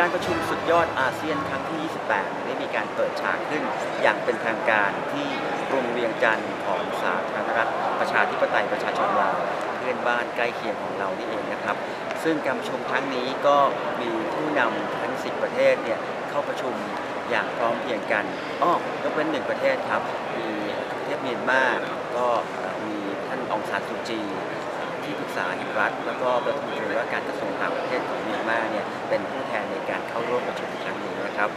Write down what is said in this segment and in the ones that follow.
การประชุมสุดยอดอาเซียนครั้งที่ 28 ได้มีการเปิดฉากขึ้น อย่างเป็นทางการที่กรุงเวียงจันทร์ของสาธารณรัฐประชาธิปไตยประชาชนลาวเพื่อนบ้านใกล้เคียงของเรานี่เองนะครับ ซึ่งการประชุมครั้งนี้ก็มีผู้นำทั้ง 10 ประเทศเนี่ยเข้าประชุมอย่างพร้อมเพรียงกันอ้อยกเว้นหนึ่งประเทศครับ มีประเทศเมียนมาก็มีท่านองซานซูจีที่ปรึกษาแห่งรัฐ แล้วก็รัฐมนตรีว่าการกระทรวงต่างประเทศของเมียนมาเนี่ยเป็นผู้ เข้าร่วมประชุมครั้งนี้นะครับ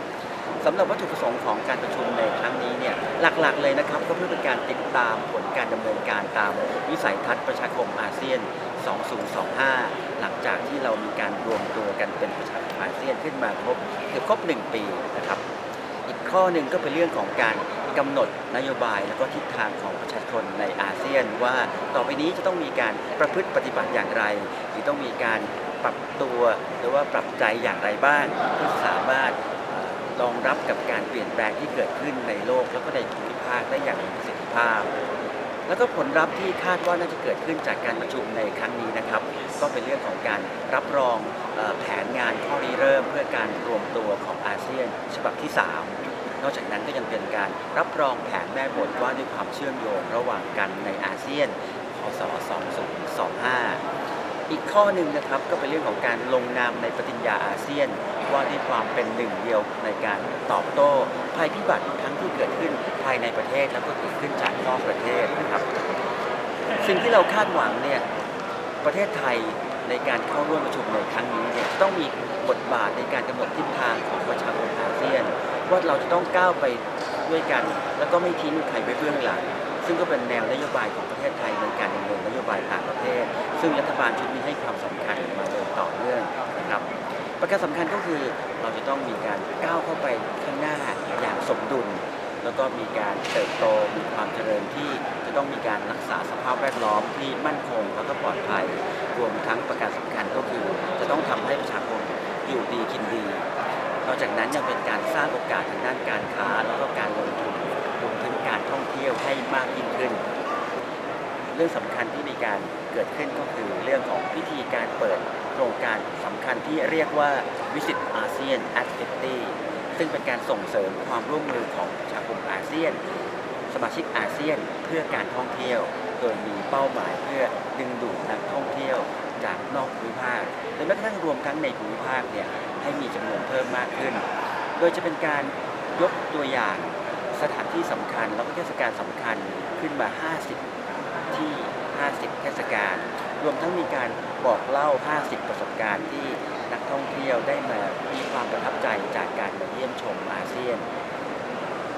สำหรับวัตถุประสงค์ของการประชุมในครั้งนี้เนี่ยหลักๆเลยนะครับก็เพื่อเป็นการติดตามผลการดำเนินการตามวิสัยทัศน์ประชาคมอาเซียน 2025 หลังจากที่เรามีการรวมตัวกันเป็นประชาคมอาเซียนขึ้นมาครบเกือบครบ 1 ปีนะครับ อีกข้อหนึ่งก็เป็นเรื่องของการกำหนดนโยบายและก็ทิศทางของประชาชนในอาเซียน ว่าต่อไปนี้จะต้องมีการประพฤติปฏิบัติอย่างไรหรือต้องมีการ ปรับตัวหรือว่าปรับใจอย่างไรบ้างเพื่อสามารถรองรับกับการเปลี่ยนแปลงที่เกิดขึ้นในโลกแล้วก็ในภูมิภาคได้อย่างมีประสิทธิภาพ แล้วก็ผลลัพธ์ที่คาดว่าน่าจะเกิดขึ้นจากการประชุมในครั้งนี้นะครับ ก็เป็นเรื่องของการรับรองแผนงานข้อริเริ่ม เพื่อการรวมตัวของอาเซียน ฉบับที่ 3 นอกจากนั้นก็ยังเป็นการรับรองแผนแม่บทว่าด้วยความเชื่อมโยงระหว่างกันในอาเซียนพศ2025 อีกข้อหนึ่งนะครับก็เป็นเรื่องของการลงนามในปฏิญญาอาเซียน ว่าด้วยความเป็นหนึ่งเดียวในการตอบโต้ภัยพิบัติทั้งที่เกิดขึ้นภายในประเทศแล้วก็เกิดขึ้นจากนอกประเทศนะครับ สิ่งที่เราคาดหวังเนี่ยประเทศไทยในการเข้าร่วมประชุมในครั้งนี้เนี่ยต้องมีบทบาทในการกำหนดทิศทางของประชาคมอาเซียน ว่าเราจะต้องก้าวไปด้วยกัน แล้วก็ไม่ทิ้งใครไว้เบื้องหลัง ซึ่งก็เป็นแนวนโยบายของประเทศไทยในการดำเนินนโยบายต่างประเทศ ซึ่งรัฐบาลชุดนี้ให้ความสำคัญมาโดยต่อเนื่องนะครับ ประการสำคัญก็คือเราจะต้องมีการก้าวเข้าไปข้างหน้าอย่างสมดุล แล้วก็มีการเติบโตมีความเจริญที่จะต้องมีการรักษาสภาพแวดล้อมที่มั่นคงแล้วก็ปลอดภัย รวมทั้งประการสำคัญก็คือ จะต้องทำให้ประชาชนอยู่ดีกินดีนอกจากนั้นยังเป็นการสร้างโอกาสทางด้านการค้าแล้วก็การลงทุน ให้มากยิ่งขึ้น เรื่องสำคัญที่มีการเกิดขึ้นก็คือเรื่องของพิธีการเปิดโครงการสำคัญที่เรียกว่า Visit ASEAN at 50ซึ่งเป็นการส่งเสริมความร่วมมือของประชาคมอาเซียน สมาชิกอาเซียนเพื่อการท่องเที่ยว โดยมีเป้าหมายเพื่อดึงดูดนักท่องเที่ยวจากนอกภูมิภาคและแม้กระทั่งรวมทั้งในภูมิภาคเนี่ยให้มีจำนวนเพิ่มมากขึ้น โดยจะเป็นการยกตัวอย่าง สถานที่สำคัญแล้วก็เทศกาลสำคัญขึ้นมา 50 ที่ 50 เทศกาลรวมทั้งมีการบอกเล่า 50 ประสบการณ์ที่นักท่องเที่ยวได้มามีความประทับใจจากการมาเยี่ยมชมอาเซียน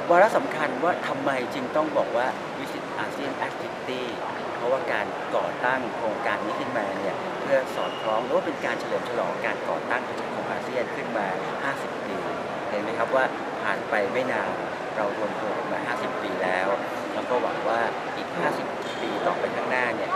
วาระสำคัญว่าทำไมจึงต้องบอกว่า Visit ASEAN Activity เพราะว่าการก่อตั้งโครงการนี้ขึ้นมาเนี่ยเพื่อสอดคล้องหรือว่าเป็นการเฉลิมฉลองการก่อตั้งประชาคมอาเซียนขึ้นมา 50 ปี เห็นไหมครับว่าผ่านไปไม่นาน เรารวมตัวกันมา 50 ปีแล้ว แล้วก็หวังว่าอีก 50 ปีต่อไปข้างหน้าเนี่ย